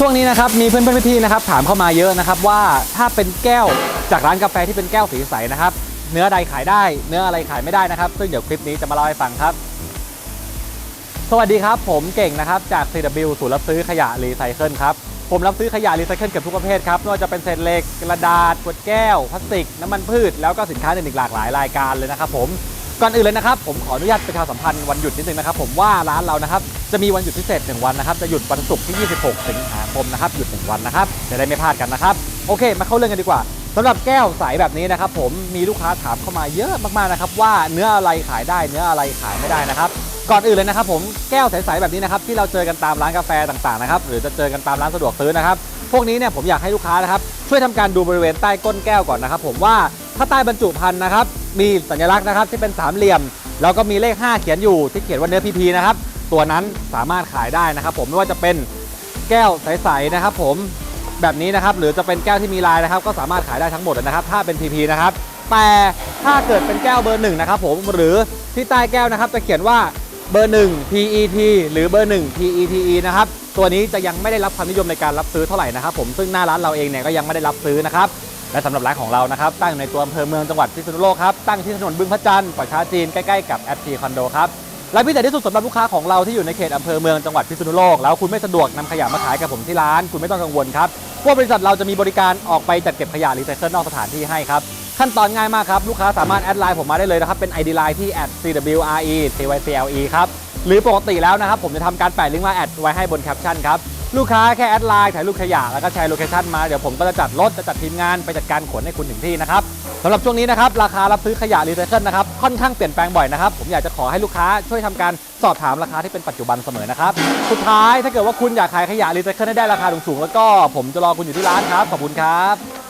ช่วงนี้นะครับมีเพื่อนๆพี่ๆนะครับถามเข้ามาเยอะนะครับว่าถ้าเป็นแก้วจากร้านกาแฟที่เป็นแก้วสีใสนะครับเนื้อใดขายได้ เนื้ออะไรขายไม่ได้นะครับ ซึ่งเดี๋ยวคลิปนี้จะมาเล่าให้ฟังครับ สวัสดีครับ ผมเก่งนะครับจาก CW ศูนย์รับซื้อขยะรีไซเคิลครับผมรับซื้อขยะรีไซเคิลเกือบทุกประเภทครับไม่ว่าจะเป็นเศษเหล็กกระดาษขวดแก้วพลาสติก น้ำมันพืช แล้วก็สินค้าอื่นอีกหลากหลายรายการเลยนะครับผม ก่อนอื่นเลยนะครับผมขออนุญาตประชาสัมพันธ์วันหยุดนิดนึงนะครับผมว่าร้านเรานะครับจะมีวันหยุดพิเศษ 1 วันนะครับจะหยุดวันศุกร์ที่ 26 สิงหาคมนะครับหยุด 1 วันนะครับจะได้ไม่พลาดกันนะครับโอเค มาเข้าเรื่องกันดีกว่าสำหรับแก้วใสแบบนี้นะครับผมมีลูกค้าถามเข้ามาเยอะมากๆนะครับว่าเนื้ออะไรขายได้เนื้ออะไรขายไม่ได้นะครับก่อนอื่นเลยนะครับผมแก้วใสๆแบบนี้นะครับที่เราเจอกันตามร้านกาแฟต่างๆนะครับหรือจะเจอกันตามร้านสะดวกซื้อนะครับ พวกนี้เนี่ยผมอยากให้ลูกค้านะครับช่วยทำการดูบริเวณใต้ก้นแก้วก่อนนะครับผมว่าถ้าใต้บรรจุภัณฑ์นะครับมีสัญลักษณ์นะครับที่เป็นสามเหลี่ยม แล้วก็มีเลข 5 เขียนอยู่ที่เขียนว่าเนื้อพีพีนะครับตัวนั้นสามารถขายได้นะครับ ผมไม่ว่าจะเป็นแก้วใสๆนะครับ ผมแบบนี้นะครับหรือจะเป็นแก้วที่มีลายนะครับ ก็สามารถขายได้ทั้งหมดนะครับ ถ้าเป็น PP นะครับแต่ถ้าเกิดเป็นแก้วเบอร์หนึ่งนะครับผมหรือที่ใต้แก้วนะครับจะเขียนว่า เบอร์ 1 PET หรือเบอร์ 1 PETE นะครับ ตัวนี้จะยังไม่ได้รับความนิยมในการรับซื้อเท่าไหร่นะครับผมซึ่งหน้าร้านเราเองเนี่ยก็ยังไม่ได้รับซื้อนะครับ และสำหรับร้านของเรานะครับ ตั้งอยู่ในตัวอำเภอเมืองจังหวัดพิษณุโลกครับ ตั้งที่ถนนบึงพระจันทร์ป่าช้าจีนใกล้ๆกับแอปทีคอนโดครับและพิเศษที่สุดสำหรับลูกค้าของเราที่อยู่ในเขตอำเภอเมืองจังหวัดพิษณุโลกแล้วคุณไม่สะดวกนำขยะมาขายกับผมที่ร้าน คุณไม่ต้องกังวลครับเพราะว่าบริษัทเราจะมีบริการออกไปจัดเก็บขยะรีไซเคิลนอกสถานที่ให้ครับ ขั้นตอนง่ายมากครับ ลูกค้าสามารถแอดไลน์ผมมาได้เลยนะครับ เป็น ID Line ที่ @cwre tycle ครับ หรือปกติแล้วนะครับ ผมจะทำการแปะลิงก์มาแอดไว้ให้บนแคปชั่นครับ ลูกค้าแค่แอดไลน์ถ่ายรูปขยะแล้วก็แชร์โลเคชั่นมา เดี๋ยวผมก็จะจัดรถจะจัดทีมงานไปจัดการขนให้คุณถึงที่นะครับสำหรับช่วงนี้นะครับราคารับซื้อขยะรีไซเคิลนะครับค่อนข้างเปลี่ยนแปลงบ่อยนะครับผมอยากจะขอให้ลูกค้าช่วยทำการสอบถามราคาที่เป็นปัจจุบันเสมอนะครับสุดท้ายถ้าเกิดว่าคุณอยากขายขยะรีไซเคิลให้ได้ราคาสูงๆแล้วก็ผมจะรอคุณอยู่ที่ร้านครับขอบคุณครับ